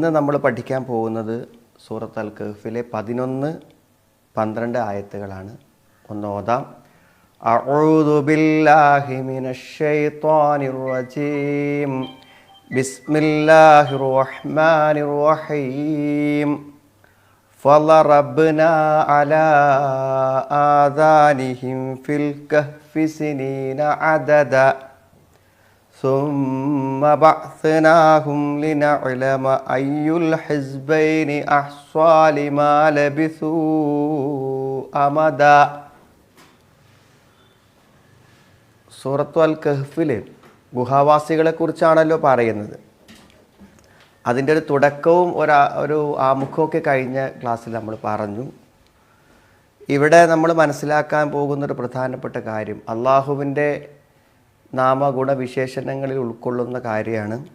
ഇന്ന് നമ്മൾ പഠിക്കാൻ പോകുന്നത് സൂറത്ത് അൽ കഹ്ഫിലെ പതിനൊന്ന് പന്ത്രണ്ട് ആയത്തുകളാണ് ഒന്ന് ഓതാം أعوذ بالله من الشيطان الرجيم بسم الله الرحمن الرحيم فضربنا على آذانهم في الكهف سنين عددا ثم بعثناهم لنعلم أي الحزبين أحصى لما لبثوا أمدا സൂറത്തു അൽ കഹ്ഫിൽ ഗുഹാവാസികളെ കുറിച്ചാണല്ലോ പറയുന്നത് അതിൻ്റെ ഒരു തുടക്കവും ഒരു ഒരു ആമുഖമൊക്കെ കഴിഞ്ഞ ക്ലാസ്സിൽ നമ്മൾ പറഞ്ഞു ഇവിടെ നമ്മൾ മനസ്സിലാക്കാൻ പോകുന്ന ഒരു പ്രധാനപ്പെട്ട കാര്യം അള്ളാഹുവിൻ്റെ നാമഗുണവിശേഷണങ്ങളിൽ ഉൾക്കൊള്ളുന്ന കാര്യമാണ്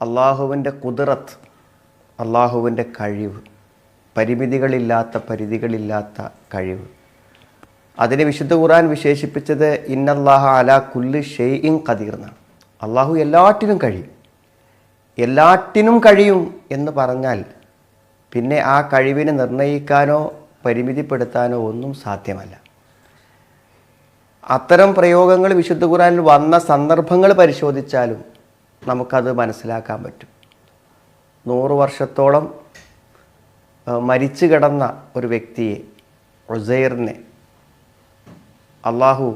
അള്ളാഹുവിന്റെ കുതിറത്ത് അള്ളാഹുവിന്റെ കഴിവ് പരിമിതികളില്ലാത്ത പരിധികളില്ലാത്ത കഴിവ്. അതിനെ വിശുദ്ധ ഖുർആൻ വിശേഷിപ്പിച്ചത് ഇന്നല്ലാഹ അല കുല്ല് ഷെയ്ഇൻ ഖദീർ എന്നാണ്. അള്ളാഹു എല്ലാറ്റിനും കഴിയും. എല്ലാറ്റിനും കഴിയും എന്ന് പറഞ്ഞാൽ പിന്നെ ആ കഴിവിനെ നിർണയിക്കാനോ പരിമിതിപ്പെടുത്താനോ ഒന്നും സാധ്യമല്ല. അത്തരം പ്രയോഗങ്ങൾ വിശുദ്ധ ഖുറാനിൽ വന്ന സന്ദർഭങ്ങൾ പരിശോധിച്ചാലും നമുക്കത് മനസ്സിലാക്കാൻ പറ്റും. നൂറ് വർഷത്തോളം മരിച്ചു കിടന്ന ഒരു വ്യക്തിയെ ഉസൈറിനെ അള്ളാഹു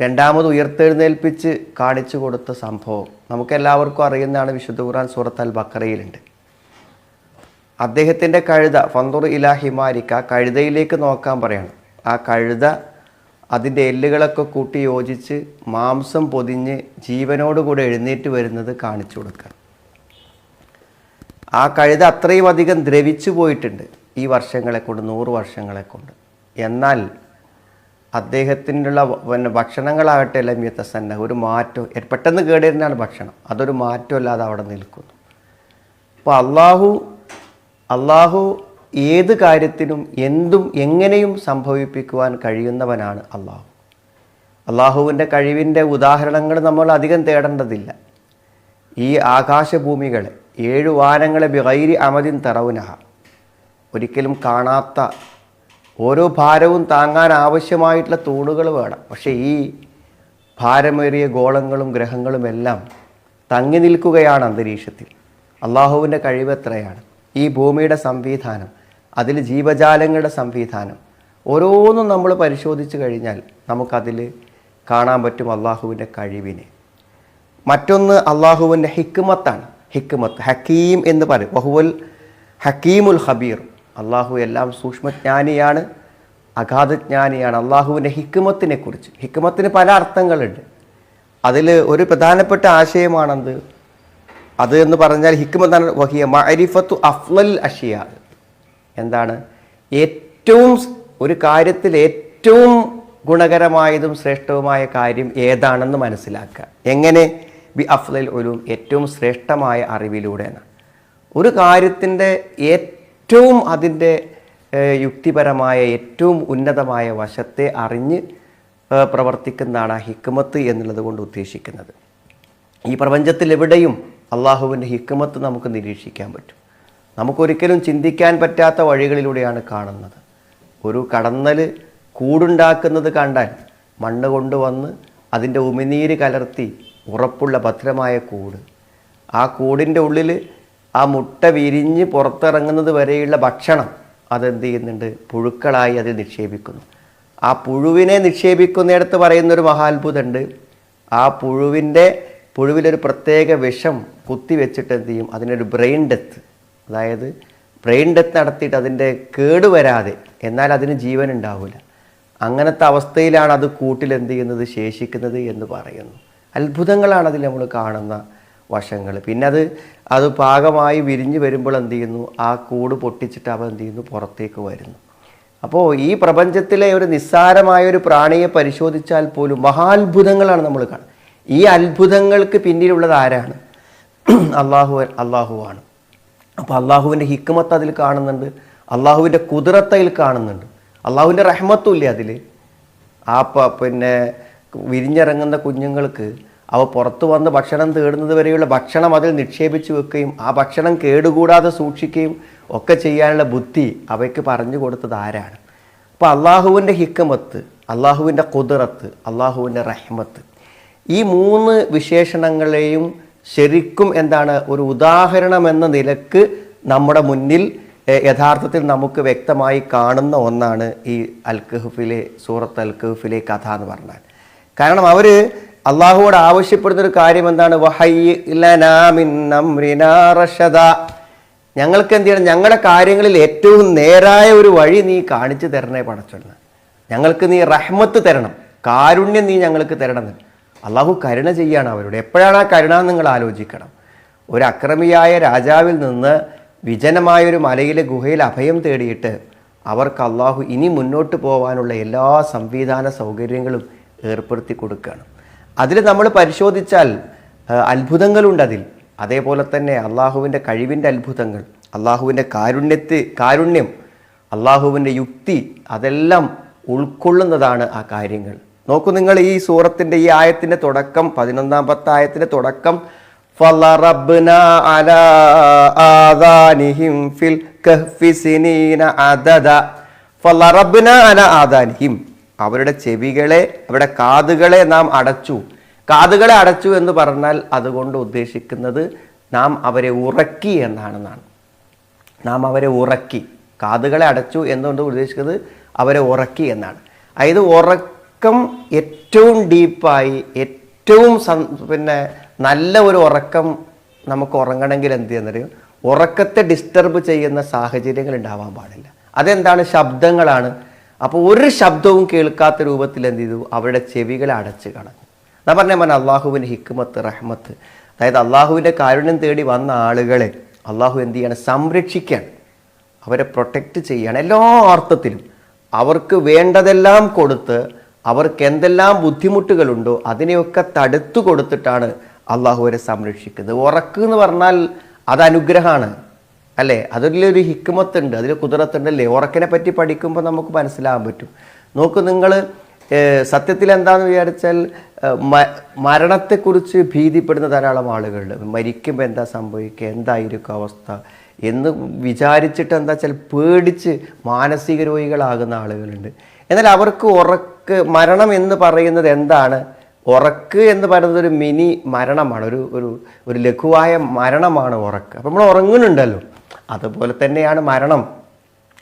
രണ്ടാമത് ഉയർത്തെഴുന്നേൽപ്പിച്ച് കാണിച്ചു കൊടുത്ത സംഭവം നമുക്കെല്ലാവർക്കും അറിയുന്നതാണ് വിശുദ്ധ ഖുർആൻ സൂറത്ത് അൽ ബക്കറയിലുണ്ട് അദ്ദേഹത്തിന്റെ കഴുത ഫന്തുർ ഇലാ ഹിമാരിക്ക ആ കഴുതയിലേക്ക് നോക്കാൻ പറയണം. ആ കഴുത അതിന്റെ എല്ലുകളൊക്കെ കൂട്ടി യോജിച്ച് മാംസം പൊതിഞ്ഞ് ജീവനോടുകൂടെ എഴുന്നേറ്റ് വരുന്നത് കാണിച്ചു കൊടുക്കുക ആ കഴുത അത്രയും അധികം ദ്രവിച്ചു പോയിട്ടുണ്ട് ഈ വർഷങ്ങളെ കൊണ്ട് നൂറ് വർഷങ്ങളെ കൊണ്ട്. എന്നാൽ അദ്ദേഹത്തിനുള്ള പിന്നെ ഭക്ഷണങ്ങളാകട്ടെ എല്ലാം വ്യത്യസ്തന്നെ ഒരു മാറ്റം പെട്ടെന്ന് കേടിരുന്നാണ് ഭക്ഷണം. അതൊരു മാറ്റമില്ലാതെ അവിടെ നിൽക്കുന്നു. അപ്പോൾ അള്ളാഹു അള്ളാഹു ഏത് കാര്യത്തിനും എന്തും എങ്ങനെയും സംഭവിപ്പിക്കുവാൻ കഴിയുന്നവനാണ് അള്ളാഹു. അള്ളാഹുവിന്റെ കഴിവിന്റെ ഉദാഹരണങ്ങൾ നമ്മൾ അധികം തേടേണ്ടതില്ല. ഈ ആകാശഭൂമികളെ ഏഴ് വാനങ്ങളെ ബിഹൈരി അമദിൻ തറവുനഹ ഒരിക്കലും കാണാത്ത ഓരോ ഭാരവും താങ്ങാൻ ആവശ്യമായിട്ടുള്ള തൂണുകൾ വേണം. പക്ഷേ ഈ ഭാരമേറിയ ഗോളങ്ങളും ഗ്രഹങ്ങളും എല്ലാം തങ്ങി നിൽക്കുകയാണ് അന്തരീക്ഷത്തിൽ. അള്ളാഹുവിന്റെ കഴിവ് എത്രയാണ്? ഈ ഭൂമിയുടെ സംവിധാനം അതിൽ ജീവജാലങ്ങളുടെ സംവിധാനം. ഓരോന്നും നമ്മൾ പരിശോധിച്ച് കഴിഞ്ഞാൽ നമുക്കതിൽ കാണാൻ പറ്റും അള്ളാഹുവിന്റെ കഴിവിനെ. മറ്റൊന്ന് അള്ളാഹുവിന്റെ ഹിക്മത്താണ്. ഹിക്മത്ത് ഹക്കീം എന്ന് പറയും. ബഹുവൽ ഹക്കീമുൽ ഹബീർ അള്ളാഹു എല്ലാം സൂക്ഷ്മജ്ഞാനിയാണ് അഗാധജ്ഞാനിയാണ്. അള്ളാഹുവിന്റെ ഹിക്മത്തിനെ കുറിച്ച് ഹിക്മത്തിന് പല അർത്ഥങ്ങളുണ്ട്. അതിൽ ഒരു പ്രധാനപ്പെട്ട ആശയമാണെന്ത്? അത് എന്ന് പറഞ്ഞാൽ ഹിക്മത്താണ് വഹിയ. മഅരിഫത്തു അഫ്ലൽ അഷിയ. എന്താണ്? ഏറ്റവും ഒരു കാര്യത്തിൽ ഏറ്റവും ഗുണകരമായതും ശ്രേഷ്ഠവുമായ കാര്യം ഏതാണെന്ന് മനസ്സിലാക്കുക. എങ്ങനെ? ബി അഫ്ലൽ ഒരു ഏറ്റവും ശ്രേഷ്ഠമായ അറിവിലൂടെയാണ്. ഒരു കാര്യത്തിന്റെ ഏറ്റവും അതിന്റെ യുക്തിപരമായ ഏറ്റവും ഉന്നതമായ വശത്തെ അറിഞ്ഞ് പ്രവർത്തിക്കുന്നതാണ് ഹിക്മത്ത് എന്നുള്ളത് കൊണ്ട് ഉദ്ദേശിക്കുന്നത്. ഈ പ്രപഞ്ചത്തിൽ എവിടെയും അള്ളാഹുവിന്റെ ഹിക്മത്ത് നമുക്ക് നിരീക്ഷിക്കാൻ പറ്റും. നമുക്കൊരിക്കലും ചിന്തിക്കാൻ പറ്റാത്ത വഴികളിലൂടെയാണ് കാണുന്നത്. ഒരു കടന്നൽ കൂടുണ്ടാക്കുന്നത് കണ്ടാൽ മണ്ണ് കൊണ്ടുവന്ന് അതിന്റെ ഉമിനീര് കലർത്തി ഉറപ്പുള്ള ഭദ്രമായ കൂട്. ആ കൂടിന്റെ ഉള്ളിൽ ആ മുട്ട വിരിഞ്ഞ് പുറത്തിറങ്ങുന്നത് വരെയുള്ള ഭക്ഷണം അതെന്ത് ചെയ്യുന്നുണ്ട്? പുഴുക്കളായി അതിൽ നിക്ഷേപിക്കുന്നു. ആ പുഴുവിനെ നിക്ഷേപിക്കുന്നിടത്ത് പറയുന്നൊരു മഹാത്ഭുതമുണ്ട്. ആ പുഴുവിന്റെ പുഴുവിലൊരു പ്രത്യേക വിഷം കുത്തിവെച്ചിട്ട് എന്ത് ചെയ്യും? അതിനൊരു ബ്രെയിൻ ഡെത്ത്. അതായത് ബ്രെയിൻ ഡെത്ത് നടത്തിയിട്ട് അതിന്റെ കേട് വരാതെ എന്നാൽ അതിന് ജീവൻ ഉണ്ടാവില്ല അങ്ങനത്തെ അവസ്ഥയിലാണ് അത് കൂട്ടിൽ എന്ത് ചെയ്യുന്നത്? ശേഷിക്കുന്നത് എന്ന് പറയുന്നു. അത്ഭുതങ്ങളാണ് അതിൽ നമ്മൾ കാണുന്ന വശങ്ങൾ. പിന്നെ അത് അത് പാകമായി വിരിഞ്ഞ് വരുമ്പോൾ എന്ത് ചെയ്യുന്നു? ആ കൂട് പൊട്ടിച്ചിട്ട് അവ എന്ത് ചെയ്യുന്നു? പുറത്തേക്ക് വരുന്നു. അപ്പോൾ ഈ പ്രപഞ്ചത്തിലെ ഒരു നിസ്സാരമായ ഒരു പ്രാണിയെ പരിശോധിച്ചാൽ പോലും മഹാത്ഭുതങ്ങളാണ് നമ്മൾ കാണുന്നത്. ഈ അത്ഭുതങ്ങൾക്ക് പിന്നിലുള്ളത് ആരാണ്? അള്ളാഹു അള്ളാഹുവാണ്. അപ്പോൾ അള്ളാഹുവിന്റെ ഹിക്കുമത്ത് അതിൽ കാണുന്നുണ്ട്. അള്ളാഹുവിന്റെ കുതിരത്ത് അതിൽ കാണുന്നുണ്ട്. അള്ളാഹുവിന്റെ റഹ്മത്തും ഇല്ലേ അതിൽ ആ പിന്നെ വിരിഞ്ഞിറങ്ങുന്ന കുഞ്ഞുങ്ങൾക്ക് അവ പുറത്തു വന്ന് ഭക്ഷണം തേടുന്നത് വരെയുള്ള ഭക്ഷണം അതിൽ നിക്ഷേപിച്ച് വെക്കുകയും ആ ഭക്ഷണം കേടുകൂടാതെ സൂക്ഷിക്കുകയും ഒക്കെ ചെയ്യാനുള്ള ബുദ്ധി അവയ്ക്ക് പറഞ്ഞു കൊടുത്തത് ആരാണ്? അപ്പോൾ അള്ളാഹുവിന്റെ ഹിക്കമത്ത് അള്ളാഹുവിന്റെ കുതിറത്ത് അള്ളാഹുവിന്റെ റഹ്മത്ത് ഈ മൂന്ന് വിശേഷണങ്ങളെയും ശരിക്കും എന്താണ് ഒരു ഉദാഹരണം എന്ന നിലയ്ക്ക് നമ്മുടെ മുന്നിൽ യഥാർത്ഥത്തിൽ നമുക്ക് വ്യക്തമായി കാണുന്ന ഒന്നാണ് ഈ അൽ സൂറത്ത് അൽ കഥ എന്ന് പറഞ്ഞാൽ. കാരണം അവർ അള്ളാഹുവോട് ആവശ്യപ്പെടുന്ന ഒരു കാര്യം എന്താണ്. ഞങ്ങൾക്ക് എന്ത് ചെയ്യണം? ഞങ്ങളുടെ കാര്യങ്ങളിൽ ഏറ്റവും നേരായ ഒരു വഴി നീ കാണിച്ചു തരണേ പടച്ചൊന്ന് ഞങ്ങൾക്ക് നീ റഹ്മത്ത് തരണം. കാരുണ്യം നീ ഞങ്ങൾക്ക് തരണം. അള്ളാഹു കരുണ ചെയ്യാണ് അവരോട്. എപ്പോഴാണ് ആ കരുണ നിങ്ങൾ ആലോചിക്കണം? ഒരു അക്രമിയായ രാജാവിൽ നിന്ന് വിജനമായ ഒരു മലയിലെ ഗുഹയിൽ അഭയം തേടിയിട്ട് അവർക്ക് അള്ളാഹു ഇനി മുന്നോട്ട് പോകാനുള്ള എല്ലാ സംവിധാന സൗകര്യങ്ങളും ഏർപ്പെടുത്തി കൊടുക്കുകയാണ്. അതിൽ നമ്മൾ പരിശോധിച്ചാൽ അത്ഭുതങ്ങളുണ്ട് അതിൽ. അതേപോലെ തന്നെ അള്ളാഹുവിന്റെ കഴിവിന്റെ അത്ഭുതങ്ങൾ അള്ളാഹുവിന്റെ കാരുണ്യത്തെ കാരുണ്യം അള്ളാഹുവിന്റെ യുക്തി അതെല്ലാം ഉൾക്കൊള്ളുന്നതാണ് ആ കാര്യങ്ങൾ. നോക്കൂ നിങ്ങൾ ഈ സൂറത്തിന്റെ ഈ ആയത്തിന്റെ തുടക്കം പതിനൊന്നാം പത്തായത്തിന്റെ തുടക്കം ഫിൽ അദദ അവരുടെ ചെവികളെ അവരുടെ കാതുകളെ നാം അടച്ചു. കാതുകളെ അടച്ചു എന്ന് പറഞ്ഞാൽ അതുകൊണ്ട് ഉദ്ദേശിക്കുന്നത് നാം അവരെ ഉറക്കി എന്നാണെന്നാണ്. നാം അവരെ ഉറക്കി. കാതുകളെ അടച്ചു എന്നുകൊണ്ട് ഉദ്ദേശിക്കുന്നത്? അവരെ ഉറക്കി എന്നാണ്. അതായത് ഉറക്കി ഏറ്റവും ഡീപ്പായി ഏറ്റവും പിന്നെ നല്ല ഒരു ഉറക്കം നമുക്ക് ഉറങ്ങണമെങ്കിൽ എന്ത് ചെയ്യുന്നറിയും ഉറക്കത്തെ ഡിസ്റ്റർബ് ചെയ്യുന്ന സാഹചര്യങ്ങൾ ഉണ്ടാവാൻ പാടില്ല. അതെന്താണ്? ശബ്ദങ്ങളാണ്. അപ്പോൾ ഒരു ശബ്ദവും കേൾക്കാത്ത രൂപത്തിൽ എന്ത് ചെയ്തു? അവരുടെ ചെവികളെ അടച്ച് കളഞ്ഞു. ഞാൻ പറഞ്ഞ മോൻ അള്ളാഹുവിന്റെ ഹിക്കുമത്ത് റഹ്മത്ത്. അതായത് അള്ളാഹുവിന്റെ കാരുണ്യം തേടി വന്ന ആളുകളെ അള്ളാഹു എന്ത് ചെയ്യാണ്? സംരക്ഷിക്കാൻ അവരെ പ്രൊട്ടക്റ്റ് ചെയ്യാണ് എല്ലാ അർത്ഥത്തിലും. അവർക്ക് വേണ്ടതെല്ലാം കൊടുത്ത് അവർക്ക് എന്തെല്ലാം ബുദ്ധിമുട്ടുകളുണ്ടോ അതിനെയൊക്കെ തടുത്തു കൊടുത്തിട്ടാണ് അള്ളാഹു സംരക്ഷിക്കുന്നത്. ഉറക്ക് എന്ന് പറഞ്ഞാൽ അത് അനുഗ്രഹമാണ് അല്ലേ? അതിലൊരു ഹിക്കുമത്തുണ്ട് അതിൽ കുതിരത്തുണ്ടല്ലേ? ഉറക്കിനെ പറ്റി പഠിക്കുമ്പോൾ നമുക്ക് മനസ്സിലാകാൻ പറ്റും. നോക്ക് നിങ്ങൾ സത്യത്തിൽ എന്താണെന്ന് വിചാരിച്ചാൽ മരണത്തെക്കുറിച്ച് ഭീതിപ്പെടുന്ന ധാരാളം ആളുകളുണ്ട്. മരിക്കുമ്പോൾ എന്താ സംഭവിക്കുക? എന്തായിരിക്കും അവസ്ഥ? എന്ന് വിചാരിച്ചിട്ട് എന്താ വെച്ചാൽ പേടിച്ച് മാനസിക രോഗികളാകുന്ന ആളുകളുണ്ട്. എന്നാൽ അവർക്ക് ഉറക്ക് മരണം എന്ന് പറയുന്നത് എന്താണ്? ഉറക്ക് എന്ന് പറയുന്നത് ഒരു മിനി മരണമാണ്. ഒരു ഒരു ഒരു ലഘുവായ മരണമാണ് ഉറക്ക്. അപ്പം നമ്മൾ ഉറങ്ങുന്നുണ്ടല്ലോ. അതുപോലെ തന്നെയാണ് മരണം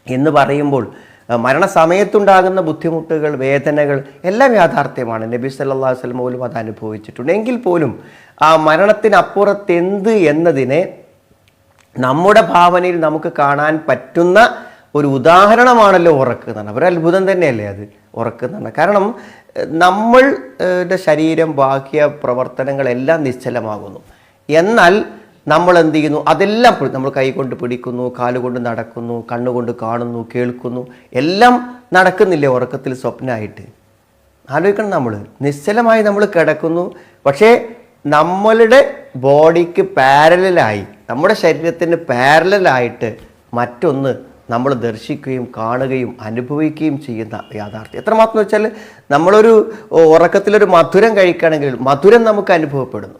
എന്ന് പറയുമ്പോൾ മരണസമയത്തുണ്ടാകുന്ന ബുദ്ധിമുട്ടുകൾ വേദനകൾ എല്ലാം യാഥാർത്ഥ്യമാണ്. നബി സല്ലല്ലാഹു വസ്ലം പോലും അത് അനുഭവിച്ചിട്ടുണ്ട്. എങ്കിൽ പോലും ആ മരണത്തിനപ്പുറത്തെന്ത് എന്നതിനെ നമ്മുടെ ഭാവനയിൽ നമുക്ക് കാണാൻ പറ്റുന്ന ഒരു ഉദാഹരണമാണല്ലോ ഉറക്ക് ഒരു അത്ഭുതം തന്നെയല്ലേ അത് ഉറക്ക് കാരണം നമ്മളുടെ ശരീരം ബാഹ്യ പ്രവർത്തനങ്ങളെല്ലാം നിശ്ചലമാകുന്നു. എന്നാൽ നമ്മൾ എന്ത് ചെയ്യുന്നു? അതെല്ലാം നമ്മൾ കൈ കൊണ്ട് പിടിക്കുന്നു കാലുകൊണ്ട് നടക്കുന്നു കണ്ണുകൊണ്ട് കാണുന്നു കേൾക്കുന്നു എല്ലാം നടക്കുന്നില്ലേ ഉറക്കത്തിൽ സ്വപ്നമായിട്ട് ആലോചിക്കണം നമ്മൾ. നിശ്ചലമായി നമ്മൾ കിടക്കുന്നു. പക്ഷേ നമ്മളുടെ ബോഡിക്ക് പാരലായി നമ്മുടെ ശരീരത്തിന് പാരലായിട്ട് മറ്റൊന്ന് നമ്മൾ ദർശിക്കുകയും കാണുകയും അനുഭവിക്കുകയും ചെയ്യുന്ന യാഥാർത്ഥ്യം. എത്രമാത്രം വെച്ചാൽ നമ്മളൊരു ഉറക്കത്തിലൊരു മധുരം കഴിക്കുകയാണെങ്കിൽ മധുരം നമുക്ക് അനുഭവപ്പെടുന്നു.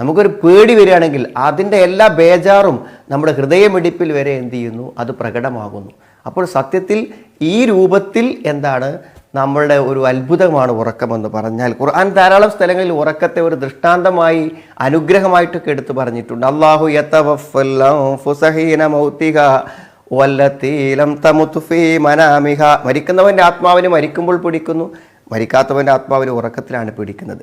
നമുക്കൊരു പേടി വരികയാണെങ്കിൽ അതിന്റെ എല്ലാ ബേജാറും നമ്മുടെ ഹൃദയമിടിപ്പിൽ വരെ എന്ത് ചെയ്യുന്നു? അത് പ്രകടമാകുന്നു. അപ്പോൾ സത്യത്തിൽ ഈ രൂപത്തിൽ എന്താണ് നമ്മളുടെ ഒരു അത്ഭുതമാണ് ഉറക്കമെന്ന് പറഞ്ഞാൽ ഖുർആൻ ധാരാളം സ്ഥലങ്ങളിൽ ഉറക്കത്തെ ഒരു ദൃഷ്ടാന്തമായി അനുഗ്രഹമായിട്ടൊക്കെ എടുത്തു പറഞ്ഞിട്ടുണ്ട്. അള്ളാഹു യതവഫൽ തമുത്തുഫി മനാമിഹ. മരിക്കുന്നവന്റെ ആത്മാവിന് മരിക്കുമ്പോൾ പിടിക്കുന്നു. മരിക്കാത്തവന്റെ ആത്മാവിന് ഉറക്കത്തിലാണ് പിടിക്കുന്നത്.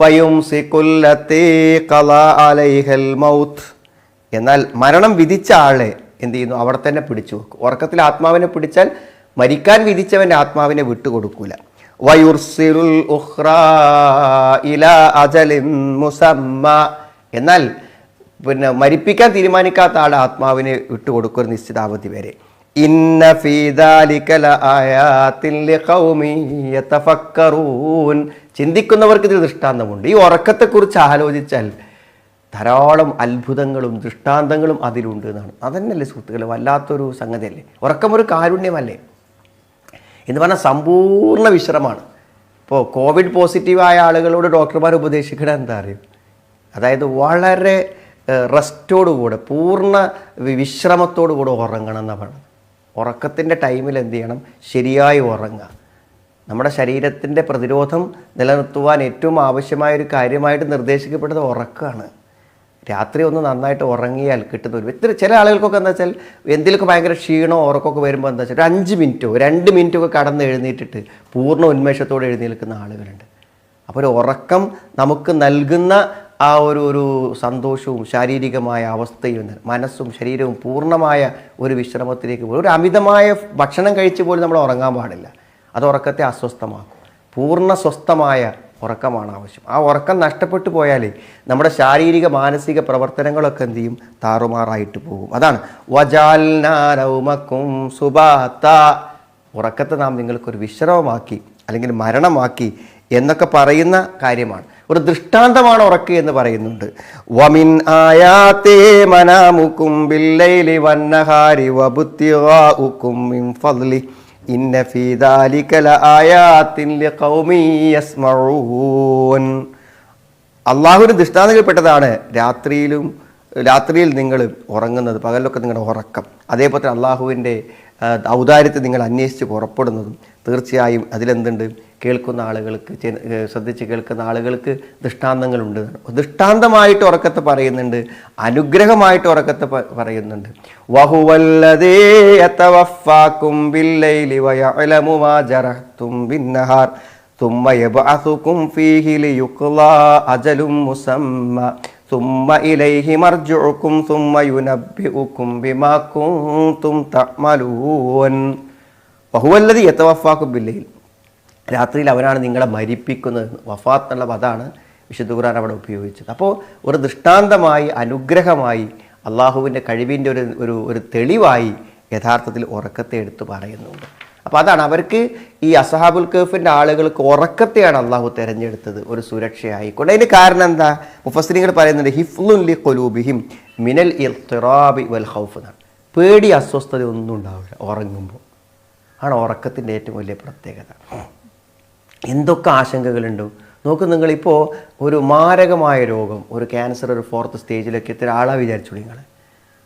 വയും ഫയുംസിക്കുല്ലത്തീ കല അലൈഹൽ മൗത്ത്. എന്നാൽ മരണം വിധിച്ച ആളെ എന്ത് ചെയ്യുന്നു? അവിടെ തന്നെ പിടിച്ചു വെക്കും. ഉറക്കത്തിൽ ആത്മാവിനെ പിടിച്ചാൽ മരിക്കാൻ വിധിച്ചവന്റെ ആത്മാവിനെ വിട്ടുകൊടുക്കൂല. വയുർസിൽ ഉഹ്റ ഇലാ അജലിൻ മുസമ്മ. എന്നാൽ പിന്നെ മരിപ്പിക്കാൻ തീരുമാനിക്കാത്ത ആൾ ആത്മാവിനെ വിട്ടുകൊടുക്കും ഒരു നിശ്ചിത അവധി വരെ. ഇന്ന ചിന്തിക്കുന്നവർക്ക് ഇതിൽ ദൃഷ്ടാന്തമുണ്ട്. ഈ ഉറക്കത്തെക്കുറിച്ച് ആലോചിച്ചാൽ ധാരാളം അത്ഭുതങ്ങളും ദൃഷ്ടാന്തങ്ങളും അതിലുണ്ട് എന്നാണ്. അതന്നെയല്ലേ സുഹൃത്തുക്കളെ വല്ലാത്തൊരു സംഗതിയല്ലേ? ഉറക്കം ഒരു കാരുണ്യമല്ലേ? എന്ന് പറഞ്ഞാൽ സമ്പൂർണ വിശ്രമാണ് ഇപ്പോൾ കോവിഡ് പോസിറ്റീവായ ആളുകളോട് ഡോക്ടർമാർ ഉപദേശിക്കണ എന്താ അറിയും? അതായത് വളരെ റെസ്റ്റോടുകൂടെ പൂർണ വിശ്രമത്തോടു വിശ്രമത്തോടുകൂടെ ഉറങ്ങണം എന്നാണ് പറയുന്നത് ഉറക്കത്തിന്റെ ടൈമിൽ എന്ത് ചെയ്യണം? ശരിയായി ഉറങ്ങുക. നമ്മുടെ ശരീരത്തിന്റെ പ്രതിരോധം നിലനിർത്തുവാൻ ഏറ്റവും ആവശ്യമായ ഒരു കാര്യമായിട്ട് നിർദ്ദേശിക്കപ്പെട്ടത് ഉറക്കമാണ് രാത്രി ഒന്ന് നന്നായിട്ട് ഉറങ്ങിയാൽ കിട്ടുന്ന ഒരു ഇത്തിരി ചില ആളുകൾക്കൊക്കെ എന്താ വെച്ചാൽ എന്തെങ്കിലുമൊക്കെ ഭയങ്കര ക്ഷീണമോ ഉറക്കമൊക്കെ വരുമ്പോൾ എന്താ വെച്ചാൽ ഒരു അഞ്ച് മിനിറ്റോ രണ്ട് മിനിറ്റോ ഒക്കെ കടന്ന് എഴുന്നേറ്റിട്ട് പൂർണ ഉന്മേഷത്തോടെ എഴുന്നേൽക്കുന്ന ആളുകളുണ്ട്. അപ്പോൾ ഒരു ഉറക്കം നമുക്ക് നൽകുന്ന ആ ഒരു ഒരു സന്തോഷവും ശാരീരികമായ അവസ്ഥയും മനസ്സും ശരീരവും പൂർണമായ ഒരു വിശ്രമത്തിലേക്ക് പോകും ഒരു അമിതമായ ഭക്ഷണം കഴിച്ച് പോലും നമ്മൾ ഉറങ്ങാൻ പാടില്ല. അത് ഉറക്കത്തെ അസ്വസ്ഥമാക്കും. പൂർണ സ്വസ്ഥമായ ഉറക്കമാണ് ആവശ്യം. ആ ഉറക്കം നഷ്ടപ്പെട്ടു പോയാലേ നമ്മുടെ ശാരീരിക മാനസിക പ്രവർത്തനങ്ങളൊക്കെ എന്ത് ചെയ്യും? താറുമാറായിട്ട് പോകും. അതാണ്. വജാൽനാരൗമക്കും സുബാത്ത. ഉറക്കത്തെ നാം നിങ്ങൾക്കൊരു വിശ്രമമാക്കി അല്ലെങ്കിൽ മരണമാക്കി എന്നൊക്കെ പറയുന്ന കാര്യമാണ്. ഒരു ദൃഷ്ടാന്തമാണ് ഉറക്കുക എന്ന് പറയുന്നുണ്ട്. വമിൻ ആയാത്തേ മനാമുക്കും ബില്ലൈലി വന്നഹാരി വബുത്തിഗാഉക്കും മിൻ ഫദ്ലി. ഇന്ന ഫീ ദാലിക ലആയാത്തിൻ ലിഖൗമി യസ്മഊൻ. അള്ളാഹുവിന് ദൃഷ്ടാന്തങ്ങളിൽപ്പെട്ടതാണ് രാത്രിയിലും രാത്രിയിൽ നിങ്ങൾ ഉറങ്ങുന്നത് പകലൊക്കെ നിങ്ങളുടെ ഉറക്കം. അതേപോലെ അള്ളാഹുവിന്റെ ഔദാര്യത്തെ നിങ്ങൾ അന്വേഷിച്ച് പുറപ്പെടുന്നതും തീർച്ചയായും അതിലെന്തുണ്ട്? കേൾക്കുന്ന ആളുകൾക്ക് ശ്രദ്ധിച്ച് കേൾക്കുന്ന ആളുകൾക്ക് ദൃഷ്ടാന്തങ്ങളുണ്ട്. ദൃഷ്ടാന്തമായിട്ട് ഉറക്കത്തെ പറയുന്നുണ്ട് അനുഗ്രഹമായിട്ട് ഉറക്കത്തെ പറയുന്നുണ്ട്. വഹുവല്ലദേ രാത്രിയിൽ അവനാണ് നിങ്ങളെ മരിപ്പിക്കുന്നത്. വഫാത്ത് എന്നുള്ള പദമാണ് വിശുദ്ധ ഖുർആൻ അവിടെ ഉപയോഗിച്ചത്. അപ്പോൾ ഒരു ദൃഷ്ടാന്തമായി അനുഗ്രഹമായി അള്ളാഹുവിന്റെ കഴിവിന്റെ ഒരു ഒരു ഒരു തെളിവായി യഥാർത്ഥത്തിൽ ഉറക്കത്തെ എടുത്തു പറയുന്നുണ്ട്. അപ്പോൾ അതാണ് അവർക്ക് ഈ അസഹാബുൽ കഫിന്റെ ആളുകൾക്ക് ഉറക്കത്തെയാണ് അള്ളാഹു തിരഞ്ഞെടുത്തത്. ഒരു സുരക്ഷയായിക്കൊണ്ട്. അതിന് കാരണം എന്താ? മുഫസ്ലിങ്ങൾ പറയുന്നുണ്ട് ഹിഫ്ലുൻ ലി കൊലൂബിഹിം മിനൽ ഇർത്തിറാബി വൽ ഹൗഫ് എന്നാണ്. പേടി അസ്വസ്ഥത ഒന്നും ഉണ്ടാവില്ല ഉറങ്ങുമ്പോൾ. ആണ് ഉറക്കത്തിന്റെ ഏറ്റവും വലിയ പ്രത്യേകത. എന്തൊക്കെ ആശങ്കകളുണ്ട്? നോക്ക് നിങ്ങളിപ്പോൾ ഒരു മാരകമായ രോഗം ഒരു ക്യാൻസർ ഒരു ഫോർത്ത് സ്റ്റേജിലൊക്കെ എത്തിയ ആളാ വിചാരിച്ചു നിങ്ങൾ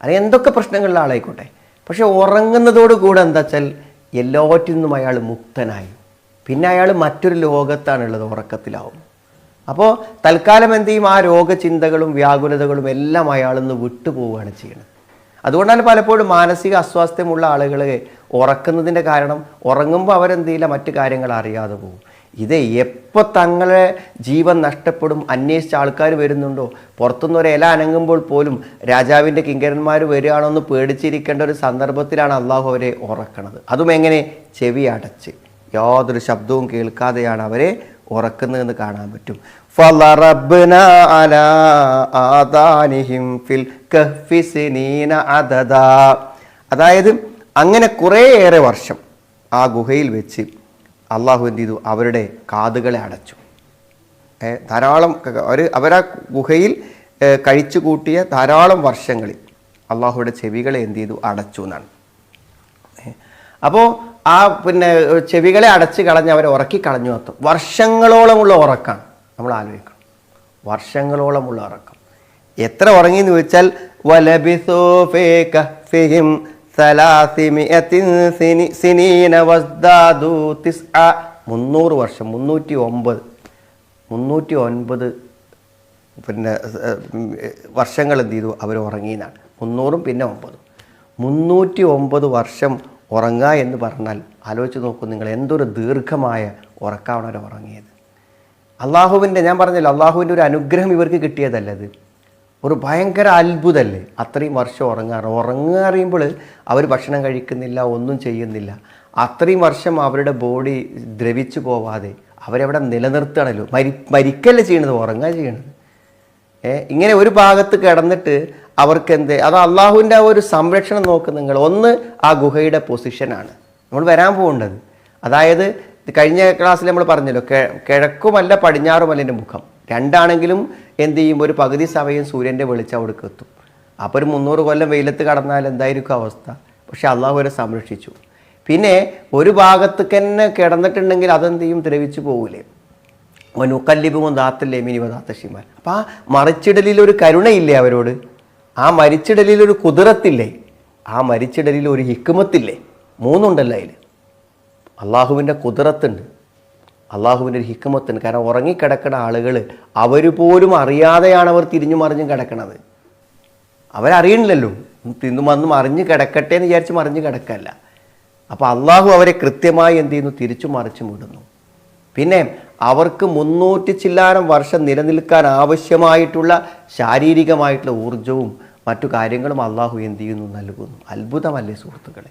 അല്ലെങ്കിൽ എന്തൊക്കെ പ്രശ്നങ്ങളിലെ ആളായിക്കോട്ടെ. പക്ഷേ ഉറങ്ങുന്നതോട് കൂടെ എന്താ വെച്ചാൽ എല്ലാറ്റിൽ നിന്നും അയാൾ മുക്തനായി. പിന്നെ അയാൾ മറ്റൊരു ലോകത്താണുള്ളത് ഉറക്കത്തിലാവും. അപ്പോൾ തൽക്കാലം എന്ത് ചെയ്യും? ആ രോഗചിന്തകളും വ്യാകുലതകളും എല്ലാം അയാൾ നിന്ന് വിട്ടുപോവുകയാണ് ചെയ്യുന്നത്. അതുകൊണ്ടാണ് പലപ്പോഴും മാനസിക അസ്വാസ്ഥ്യമുള്ള ആളുകൾ ഉറക്കുന്നതിന്റെ കാരണം ഉറങ്ങുമ്പോൾ അവരെന്ത് ചെയ്യില്ല മറ്റു കാര്യങ്ങൾ അറിയാതെ പോകും. ഇത് എപ്പോൾ തങ്ങളെ ജീവൻ നഷ്ടപ്പെടും അന്വേഷിച്ച ആൾക്കാർ വരുന്നുണ്ടോ? പുറത്തുനിന്ന് ഒരു ഇല അനങ്ങുമ്പോൾ പോലും രാജാവിന്റെ കിങ്കരന്മാർ വരികയാണോ എന്ന് പേടിച്ചിരിക്കേണ്ട ഒരു സന്ദർഭത്തിലാണ് അള്ളാഹു അവരെ ഉറക്കണത്. അതും എങ്ങനെ? ചെവി അടച്ച്. യാതൊരു ശബ്ദവും കേൾക്കാതെയാണ് അവരെ ഉറക്കുന്നതെന്ന് കാണാൻ പറ്റും. അതായത് അങ്ങനെ കുറേയേറെ വർഷം ആ ഗുഹയിൽ വെച്ച് അള്ളാഹു എന്ത് ചെയ്തു? അവരുടെ കാതുകളെ അടച്ചു. ധാരാളം അവർ അവരാ ഗുഹയിൽ കഴിച്ചു കൂട്ടിയ ധാരാളം വർഷങ്ങളിൽ അള്ളാഹുയുടെ ചെവികളെ എന്ത് ചെയ്തു? അടച്ചു എന്നാണ്. അപ്പോൾ ആ പിന്നെ ചെവികളെ അടച്ച് കളഞ്ഞ് അവരെ ഉറക്കി കളഞ്ഞു അർത്ഥം വർഷങ്ങളോളമുള്ള ഉറക്കാണ്. നമ്മൾ ആലോചിക്കണം. വർഷങ്ങളോളമുള്ള ഉറക്കം. എത്ര ഉറങ്ങി എന്ന് ചോദിച്ചാൽ വസ്ദാദു തിസ്അ. മുന്നൂറ് വർഷം മുന്നൂറ്റി ഒമ്പത്. മുന്നൂറ്റി ഒൻപത് പിന്നെ വർഷങ്ങൾ എന്ത് ചെയ്തു? അവർ ഉറങ്ങിയെന്നാണ് മുന്നൂറും പിന്നെ ഒമ്പതും. മുന്നൂറ്റി ഒമ്പത് വർഷം ഉറങ്ങുക എന്ന് പറഞ്ഞാൽ ആലോചിച്ച് നോക്കൂ നിങ്ങൾ എന്തൊരു ദീർഘമായ ഉറക്കാണ് അവർ ഉറങ്ങിയത്. അള്ളാഹുവിന്റെ ഞാൻ പറഞ്ഞല്ലോ അള്ളാഹുവിന്റെ ഒരു അനുഗ്രഹം ഇവർക്ക് കിട്ടിയതല്ലത് ഒരു ഭയങ്കര അത്ഭുതമല്ലേ? അത്രയും വർഷം ഉറങ്ങാറ്. ഉറങ്ങുക അറിയുമ്പോൾ അവർ ഭക്ഷണം കഴിക്കുന്നില്ല ഒന്നും ചെയ്യുന്നില്ല. അത്രയും വർഷം അവരുടെ ബോഡി ദ്രവിച്ചു പോവാതെ അവരവിടെ നിലനിർത്തണല്ലോ. മരി മരിക്കല്ലേ ചെയ്യണത്? ഉറങ്ങുക ചെയ്യണത്. ഇങ്ങനെ ഒരു ഭാഗത്ത് കിടന്നിട്ട് അവർക്ക് എന്ത് അത് അള്ളാഹുവിന്റെ ആ ഒരു സംരക്ഷണം നോക്ക് നിങ്ങൾ. ഒന്ന് ആ ഗുഹയുടെ പൊസിഷനാണ് നമ്മൾ വരാൻ പോകേണ്ടത്. അതായത് കഴിഞ്ഞ ക്ലാസ്സിൽ നമ്മൾ പറഞ്ഞല്ലോ കിഴക്കുമല്ല പടിഞ്ഞാറുമല്ല എന്റെ മുഖം. രണ്ടാണെങ്കിലും എന്ത് ചെയ്യും? ഒരു പകുതി സമയം സൂര്യന്റെ വെളിച്ചം അവിടേക്ക് എത്തും. അപ്പോൾ ഒരു മുന്നൂറ് കൊല്ലം വെയിലത്ത് കടന്നാൽ എന്തായിരിക്കും അവസ്ഥ? പക്ഷെ അള്ളാഹു അവരെ സംരക്ഷിച്ചു. പിന്നെ ഒരു ഭാഗത്തേക്ക് തന്നെ കിടന്നിട്ടുണ്ടെങ്കിൽ അതെന്ത് ചെയ്യും? ദ്രവിച്ചു പോകില്ലേ വനുക്കല്ലിബും ദാത്തല്ലേ മിനിമ ദാത്തശിമാൻ. അപ്പോൾ അപ്പം ആ മറിച്ചിടലിൽ ഒരു കരുണയില്ലേ അവരോട്? ആ മരിച്ചിടലിൽ ഒരു കുതിരത്തില്ലേ? ആ മരിച്ചിടലിൽ ഒരു ഹിക്കുമത്തില്ലേ മൂന്നുണ്ടല്ലോ അതിൽ. അള്ളാഹുവിന്റെ കുതിരത്തുണ്ട്. അള്ളാഹുവിന്റെ ഒരു ഹിക്കമത്തിന് കാരണം ഉറങ്ങിക്കിടക്കുന്ന ആളുകൾ അവർ പോലും അറിയാതെയാണ് അവർ തിരിഞ്ഞു മറിഞ്ഞും കിടക്കണത്. അവരറിയണില്ലല്ലോ തിന്നും വന്ന് മറിഞ്ഞ് കിടക്കട്ടെ എന്ന് വിചാരിച്ച് മറിഞ്ഞ് കിടക്കല്ല. അപ്പോൾ അള്ളാഹു അവരെ കൃത്യമായി എന്ത് ചെയ്യുന്നു? തിരിച്ചു മറിച്ചും വിടുന്നു. പിന്നെ അവർക്ക് മുന്നൂറ്റി ചില്ലാനം വർഷം നിലനിൽക്കാൻ ആവശ്യമായിട്ടുള്ള ശാരീരികമായിട്ടുള്ള ഊർജവും മറ്റു കാര്യങ്ങളും അള്ളാഹു എന്ത് ചെയ്യുന്നു? നൽകുന്നു. അത്ഭുതമല്ലേ സുഹൃത്തുക്കളെ.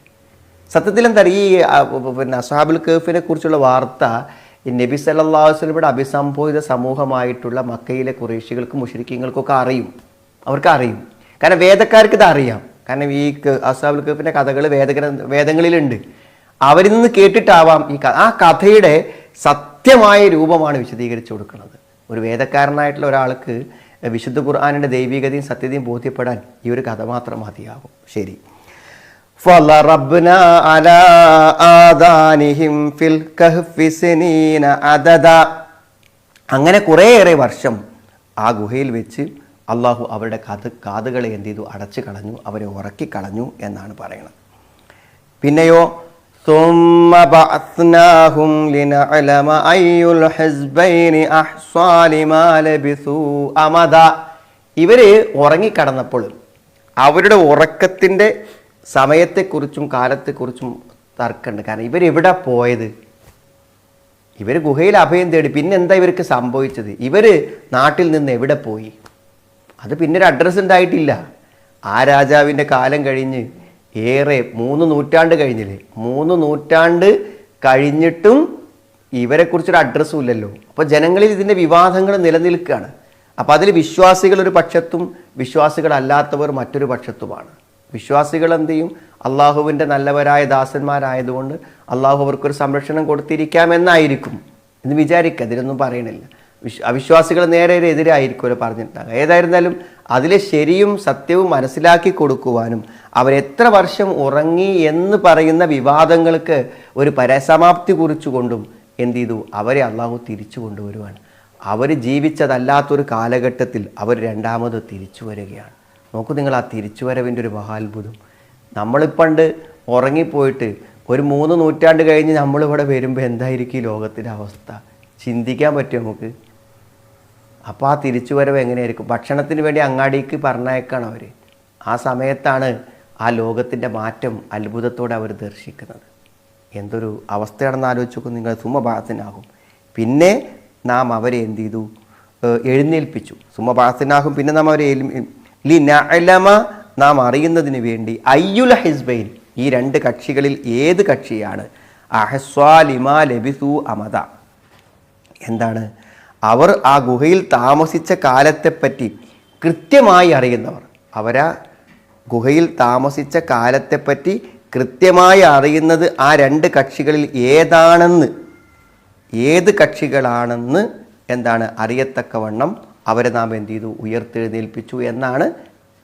സത്യത്തിൽ എന്താ ഈ പിന്നെ അസാബുൽ കേഫിനെ കുറിച്ചുള്ള വാർത്ത ഈ നബി വസല്ലമയുടെ അഭിസംബോധിത സമൂഹമായിട്ടുള്ള മക്കയിലെ കുറേശികൾക്കും മുഷരിക്കങ്ങൾക്കൊക്കെ അറിയും. അവർക്ക് അറിയും കാരണം വേദക്കാർക്ക് ഇത് അറിയാം കാരണം ഈ അസാബുൽ കഫിന്റെ കഥകൾ വേദഗ്ര വേദങ്ങളിലുണ്ട്. അവരിൽ നിന്ന് കേട്ടിട്ടാവാം ഈ ആ കഥയുടെ സത്യമായ രൂപമാണ് വിശദീകരിച്ചു കൊടുക്കുന്നത്. ഒരു വേദക്കാരനായിട്ടുള്ള ഒരാൾക്ക് വിശുദ്ധ ഖുർആാനിന്റെ ദൈവികതയും സത്യതയും ബോധ്യപ്പെടാൻ ഈ ഒരു കഥ മാത്രം മതിയാകും. ശരി. فضربنا على آذانهم في الكهف سنين عددا അങ്ങനെ കുറേയേറെ വർഷം ആ ഗുഹയിൽ വെച്ച് അള്ളാഹു അവരുടെ കാത് കാതുകളെ എന്ത് ചെയ്തു അടച്ചു കളഞ്ഞു അവരെ ഉറക്കി കളഞ്ഞു എന്നാണ് പറയുന്നത് പിന്നെയോ ثم بعثناهم لنعلم أي الحزبين أحصى لما لبثوا أمدا ഇവര് ഉറങ്ങിക്കടന്നപ്പോൾ അവരുടെ ഉറക്കത്തിൻ്റെ സമയത്തെക്കുറിച്ചും കാലത്തെക്കുറിച്ചും തർക്കമുണ്ട്. കാരണം ഇവരെവിടെ പോയത്? ഇവർ ഗുഹയിൽ അഭയം തേടി പിന്നെ എന്താ ഇവർക്ക് സംഭവിച്ചത്? ഇവർ നാട്ടിൽ നിന്ന് എവിടെ പോയി? അത് പിന്നെ ഒരു അഡ്രസ്സ് ഉണ്ടായിട്ടില്ല. ആ രാജാവിന്റെ കാലം കഴിഞ്ഞ് ഏറെ മൂന്ന് നൂറ്റാണ്ട് കഴിഞ്ഞില്ലേ? മൂന്ന് നൂറ്റാണ്ട് കഴിഞ്ഞിട്ടും ഇവരെക്കുറിച്ചൊരു അഡ്രസ്സും ഇല്ലല്ലോ. അപ്പോൾ ജനങ്ങളിൽ ഇതിന്റെ വിവാദങ്ങൾ നിലനിൽക്കുകയാണ്. അപ്പോൾ അതിൽ വിശ്വാസികൾ ഒരു പക്ഷത്തും വിശ്വാസികളല്ലാത്തവർ മറ്റൊരു പക്ഷത്തുമാണ്. വിശ്വാസികൾ എന്ത് ചെയ്യും? അള്ളാഹുവിന്റെ നല്ലവരായ ദാസന്മാരായതുകൊണ്ട് അള്ളാഹു അവർക്കൊരു സംരക്ഷണം കൊടുത്തിരിക്കാമെന്നായിരിക്കും എന്ന് വിചാരിക്കുക. അതിലൊന്നും പറയണില്ല. വിശ്വ അവിശ്വാസികൾ നേരെ എതിരായിരിക്കുമല്ലോ പറഞ്ഞിട്ടുണ്ടാകുക ഏതായിരുന്നാലും അതിലെ ശരിയും സത്യവും മനസ്സിലാക്കി കൊടുക്കുവാനും അവരെത്ര വർഷം ഉറങ്ങി എന്ന് പറയുന്ന വിവാദങ്ങൾക്ക് ഒരു പരസമാപ്തി കുറിച്ചുകൊണ്ടും എന്ത് ചെയ്തു? അവരെ അള്ളാഹു തിരിച്ചു കൊണ്ടുവരുവാണ്. അവർ ജീവിച്ചതല്ലാത്തൊരു കാലഘട്ടത്തിൽ അവർ രണ്ടാമത് തിരിച്ചു വരികയാണ്. നോക്കൂ നിങ്ങൾ ആ തിരിച്ചുവരവിന്റെ ഒരു മഹാത്ഭുതം. നമ്മളിപ്പണ്ട് ഉറങ്ങിപ്പോയിട്ട് ഒരു മൂന്ന് നൂറ്റാണ്ട് കഴിഞ്ഞ് നമ്മളിവിടെ വരുമ്പോൾ എന്തായിരിക്കും ഈ ലോകത്തിന്റെ അവസ്ഥ? ചിന്തിക്കാൻ പറ്റുമോ നമുക്ക്? അപ്പോൾ ആ തിരിച്ചുവരവ് എങ്ങനെയായിരിക്കും? ഭക്ഷണത്തിന് വേണ്ടി അങ്ങാടിക്ക് പറഞ്ഞയക്കാണ് അവർ. ആ സമയത്താണ് ആ ലോകത്തിന്റെ മാറ്റം അത്ഭുതത്തോടെ അവർ ദർശിക്കുന്നത്. എന്തൊരു അവസ്ഥയാണെന്ന് ആലോചിച്ച് നോക്കും നിങ്ങൾ സുമഭാസനാകും. പിന്നെ നാം അവരെ എന്ത് ചെയ്തു? എഴുന്നേൽപ്പിച്ചു. സുമഭാസനാകും. പിന്നെ നാം അവരെ ലി നഅലമ നാം അറിയുന്നതിന് വേണ്ടി അയ്യുൽ ഹിസ്ബൈൻ ഈ രണ്ട് കക്ഷികളിൽ ഏത് കക്ഷിയാണ്? അഹസ്വാലിമാ ലബിസു അമത എന്താണ്? അവർ ആ ഗുഹയിൽ താമസിച്ച കാലത്തെപ്പറ്റി കൃത്യമായി അറിയുന്നവർ. അവരാ ഗുഹയിൽ താമസിച്ച കാലത്തെപ്പറ്റി കൃത്യമായി അറിയുന്നത് ആ രണ്ട് കക്ഷികളിൽ ഏതാണെന്ന്. ഏത് കക്ഷികളാണെന്ന് എന്താണ് അറിയത്തക്കവണ്ണം അവരെ നാം എന്ത് ചെയ്തു? ഉയർത്തെഴുന്നേൽപ്പിച്ചു എന്നാണ്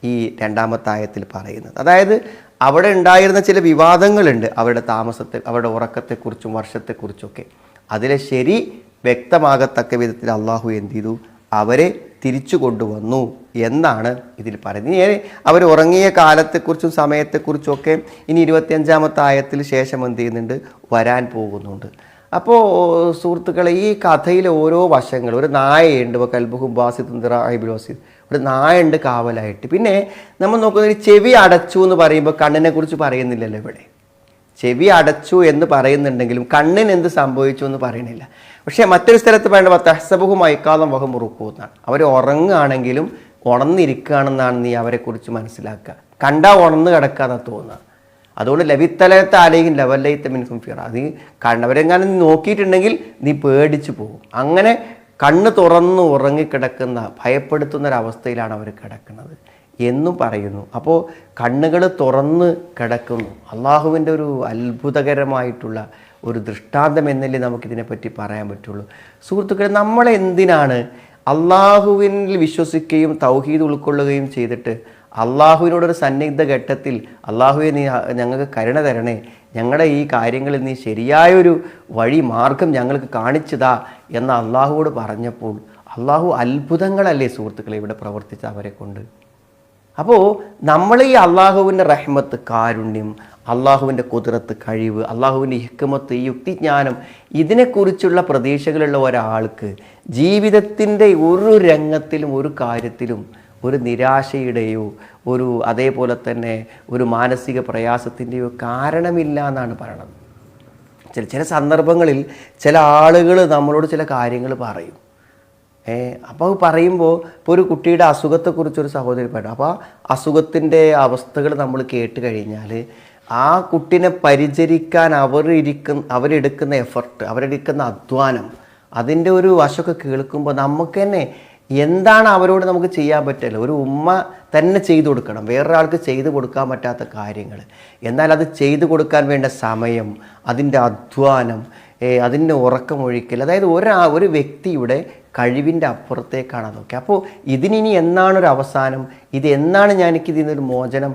ഈ രണ്ടാമത്തെ ആയത്തിൽ പറയുന്നത്. അതായത് അവിടെ ഉണ്ടായിരുന്ന ചില വിവാദങ്ങളുണ്ട്. അവരുടെ താമസത്തെ അവരുടെ ഉറക്കത്തെക്കുറിച്ചും വർഷത്തെക്കുറിച്ചൊക്കെ. അതിലെ ശരി വ്യക്തമാകത്തക്ക വിധത്തിൽ അള്ളാഹു എന്ത് ചെയ്തു? അവരെ തിരിച്ചു കൊണ്ടുവന്നു എന്നാണ് ഇതിൽ പറയുന്നത്. ഇനി അവർ ഉറങ്ങിയ കാലത്തെക്കുറിച്ചും സമയത്തെക്കുറിച്ചും ഒക്കെ ഇനി ഇരുപത്തിയഞ്ചാമത്തെ ആയത്തിൽ ശേഷം എന്ത് ചെയ്യുന്നുണ്ട്? വരാൻ പോകുന്നുണ്ട്. അപ്പോൾ സുഹൃത്തുക്കളെ ഈ കഥയിലെ ഓരോ വശങ്ങൾ ഒരു നായയുണ്ട് ഇപ്പോൾ കൽബുഹും ബാസിദ് ഐബിലോസിദ് ഒരു നായയുണ്ട് കാവലായിട്ട്. പിന്നെ നമ്മൾ നോക്കുന്നത് ഈ ചെവി അടച്ചു എന്ന് പറയുമ്പോൾ കണ്ണിനെ കുറിച്ച് പറയുന്നില്ലല്ലോ ഇവിടെ. ചെവി അടച്ചു എന്ന് പറയുന്നുണ്ടെങ്കിലും കണ്ണിന് എന്ത് സംഭവിച്ചു എന്ന് പറയുന്നില്ല. പക്ഷേ മറ്റൊരു സ്ഥലത്ത് വേണ്ട തഹസബുഹും മൈക്കാലം വഹം മുറുക്കു എന്നാണ്. അവർ ഉറങ്ങുകയാണെങ്കിലും ഉണർന്നിരിക്കുകയാണെന്നാണ് നീ അവരെക്കുറിച്ച് മനസ്സിലാക്കുക. കണ്ടാൽ ഉണർന്ന് കിടക്കാന്നാ തോന്നുക. അതുകൊണ്ട് ലവിത്തലത്ത് ആലയും ലവല്ലയത്തെ മിൻകും ഫിറ. നീ നോക്കിയിട്ടുണ്ടെങ്കിൽ നീ പേടിച്ചു പോകും. അങ്ങനെ കണ്ണ് തുറന്ന് ഉറങ്ങിക്കിടക്കുന്ന ഭയപ്പെടുത്തുന്ന ഒരവസ്ഥയിലാണ് അവർ കിടക്കുന്നത് എന്നും പറയുന്നു. അപ്പോൾ കണ്ണുകൾ തുറന്ന് കിടക്കുന്നു. അള്ളാഹുവിന്റെ ഒരു അത്ഭുതകരമായിട്ടുള്ള ഒരു ദൃഷ്ടാന്തം എന്നല്ലേ നമുക്കിതിനെപ്പറ്റി പറയാൻ പറ്റുള്ളൂ. സുഹൃത്തുക്കളെ നമ്മളെന്തിനാണ് അള്ളാഹുവിനിൽ വിശ്വസിക്കുകയും തൗഹീദ് ഉൾക്കൊള്ളുകയും ചെയ്തിട്ട് അള്ളാഹുവിനോടൊരു സന്നിഗ്ധ ഘട്ടത്തിൽ അള്ളാഹുവെ നീ ഞങ്ങൾക്ക് കരുണ തരണേ. ഞങ്ങളുടെ ഈ കാര്യങ്ങളിൽ നീ ശരിയായൊരു വഴി മാർഗം ഞങ്ങൾക്ക് കാണിച്ചതാ എന്ന് അള്ളാഹുവോട് പറഞ്ഞപ്പോൾ അള്ളാഹു അത്ഭുതങ്ങളല്ലേ സുഹൃത്തുക്കളെ ഇവിടെ പ്രവർത്തിച്ച അവരെ കൊണ്ട്. അപ്പോൾ നമ്മൾ ഈ അള്ളാഹുവിന്റെ റഹ്മത്ത് കാരുണ്യം അള്ളാഹുവിന്റെ കുതിരത്ത് കഴിവ് അള്ളാഹുവിന്റെ ഹിക്കുമത്ത് യുക്തിജ്ഞാനം ഇതിനെക്കുറിച്ചുള്ള പ്രതീക്ഷകളുള്ള ഒരാൾക്ക് ജീവിതത്തിന്റെ ഒരു രംഗത്തിലും ഒരു കാര്യത്തിലും ഒരു നിരാശയുടെയോ ഒരു അതേപോലെ തന്നെ ഒരു മാനസിക പ്രയാസത്തിന്റെയോ കാരണമില്ല എന്നാണ് പറയണത്. ചില ചില സന്ദർഭങ്ങളിൽ ചില ആളുകൾ നമ്മളോട് ചില കാര്യങ്ങൾ പറയും. ഏ അപ്പോൾ പറയുമ്പോൾ ഇപ്പോൾ ഒരു കുട്ടിയുടെ അസുഖത്തെക്കുറിച്ചൊരു സഹോദരി പറയും അപ്പോൾ അസുഖത്തിന്റെ അവസ്ഥകൾ നമ്മൾ കേട്ട് കഴിഞ്ഞാൽ ആ കുട്ടിനെ പരിചരിക്കാൻ അവർ ഇരിക്കുന്ന അവരെടുക്കുന്ന എഫർട്ട് അവരെടുക്കുന്ന അധ്വാനം അതിന്റെ ഒരു വശമൊക്കെ കേൾക്കുമ്പോൾ നമുക്ക് തന്നെ എന്താണ് അവരോട് നമുക്ക് ചെയ്യാൻ പറ്റില്ല? ഒരു ഉമ്മ തന്നെ ചെയ്തു കൊടുക്കണം. വേറൊരാൾക്ക് ചെയ്തു കൊടുക്കാൻ പറ്റാത്ത കാര്യങ്ങൾ എന്നാൽ അത് ചെയ്തു കൊടുക്കാൻ വേണ്ട സമയം അതിന്റെ അധ്വാനം അതിന്റെ ഉറക്കമൊഴിക്കൽ അതായത് ഒരാ ഒരു വ്യക്തിയുടെ കഴിവിന്റെ അപ്പുറത്തേക്കാണ് അതൊക്കെ അപ്പോൾ ഇതിനി എന്നാണ് ഒരു അവസാനം? ഇത് എന്നാണ് ഞാൻ ഇതിൽ നിന്നൊരു മോചനം?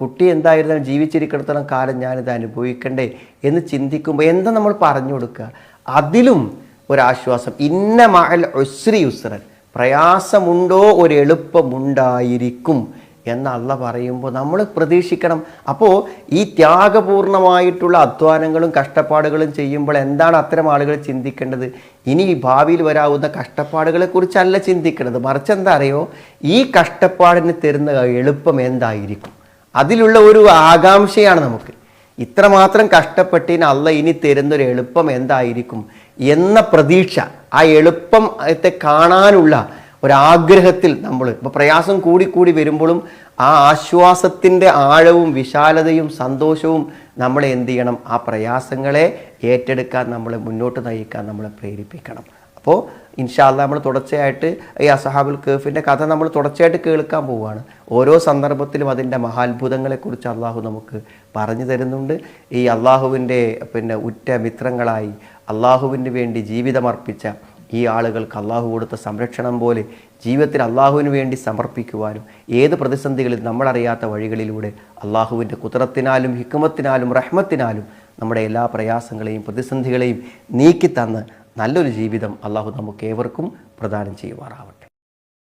കുട്ടി എന്തായിരുന്നാലും ജീവിച്ചിരിക്കണത്തോളം കാലം ഞാനിത് അനുഭവിക്കണ്ടേ എന്ന് ചിന്തിക്കുമ്പോൾ എന്താ നമ്മൾ പറഞ്ഞു കൊടുക്കുക? അതിലും ഒരാശ്വാസം. ഇന്ന മഹൽ ഒസ്രി യുസ്രൻ പ്രയാസമുണ്ടോ? ഒരു എളുപ്പമുണ്ടായിരിക്കും എന്ന് അള്ള പറയുമ്പോൾ നമ്മൾ പ്രതീക്ഷിക്കണം. അപ്പോൾ ഈ ത്യാഗപൂർണമായിട്ടുള്ള അധ്വാനങ്ങളും കഷ്ടപ്പാടുകളും ചെയ്യുമ്പോൾ എന്താണ് അത്തരം ആളുകൾ ചിന്തിക്കേണ്ടത്? ഇനി ഭാവിയിൽ വരാവുന്ന കഷ്ടപ്പാടുകളെ കുറിച്ചല്ല ചിന്തിക്കേണ്ടത്. മറിച്ച് എന്താ അറിയോ? ഈ കഷ്ടപ്പാടിന് തരുന്ന എളുപ്പം എന്തായിരിക്കും? അതിലുള്ള ഒരു ആകാംക്ഷയാണ് നമുക്ക്. ഇത്രമാത്രം കഷ്ടപ്പെട്ടിന് അല്ല ഇനി തരുന്നൊരു എളുപ്പം എന്തായിരിക്കും? എന്ന പ്രതീക്ഷ ആ എളുപ്പത്തെ കാണാനുള്ള ഒരാഗ്രഹത്തിൽ നമ്മൾ ഇപ്പോൾ പ്രയാസം കൂടിക്കൂടി കൂടി വരുമ്പോഴും ആ ആശ്വാസത്തിന്റെ ആഴവും വിശാലതയും സന്തോഷവും നമ്മളെ എന്ത് ചെയ്യണം? ആ പ്രയാസങ്ങളെ ഏറ്റെടുക്കാൻ നമ്മളെ മുന്നോട്ട് നയിക്കാൻ നമ്മളെ പ്രേരിപ്പിക്കണം. അപ്പോൾ ഇൻഷാല്ല നമ്മൾ തുടർച്ചയായിട്ട് ഈ അസഹാബുൽ കേഫിന്റെ കഥ നമ്മൾ തുടർച്ചയായിട്ട് കേൾക്കാൻ പോവുകയാണ്. ഓരോ സന്ദർഭത്തിലും അതിന്റെ മഹാത്ഭുതങ്ങളെക്കുറിച്ച് അള്ളാഹു നമുക്ക് പറഞ്ഞു തരുന്നുണ്ട്. ഈ അള്ളാഹുവിന്റെ പിന്നെ ഉറ്റ മിത്രങ്ങളായി അള്ളാഹുവിന് വേണ്ടി ജീവിതമർപ്പിച്ച ഈ ആളുകൾക്ക് അള്ളാഹു കൊടുത്ത സംരക്ഷണം പോലെ ജീവിതത്തിൽ അള്ളാഹുവിന് വേണ്ടി സമർപ്പിക്കുവാനും ഏത് പ്രതിസന്ധികളിൽ നമ്മളറിയാത്ത വഴികളിലൂടെ അള്ളാഹുവിന്റെ കുതിരത്തിനാലും ഹിക്കുമത്തിനാലും റഹ്മത്തിനാലും നമ്മുടെ എല്ലാ പ്രയാസങ്ങളെയും പ്രതിസന്ധികളെയും നീക്കിത്തന്ന് നല്ലൊരു ജീവിതം അള്ളാഹു നമുക്ക് ഏവർക്കും പ്രദാനം ചെയ്യുമാറാവട്ടെ.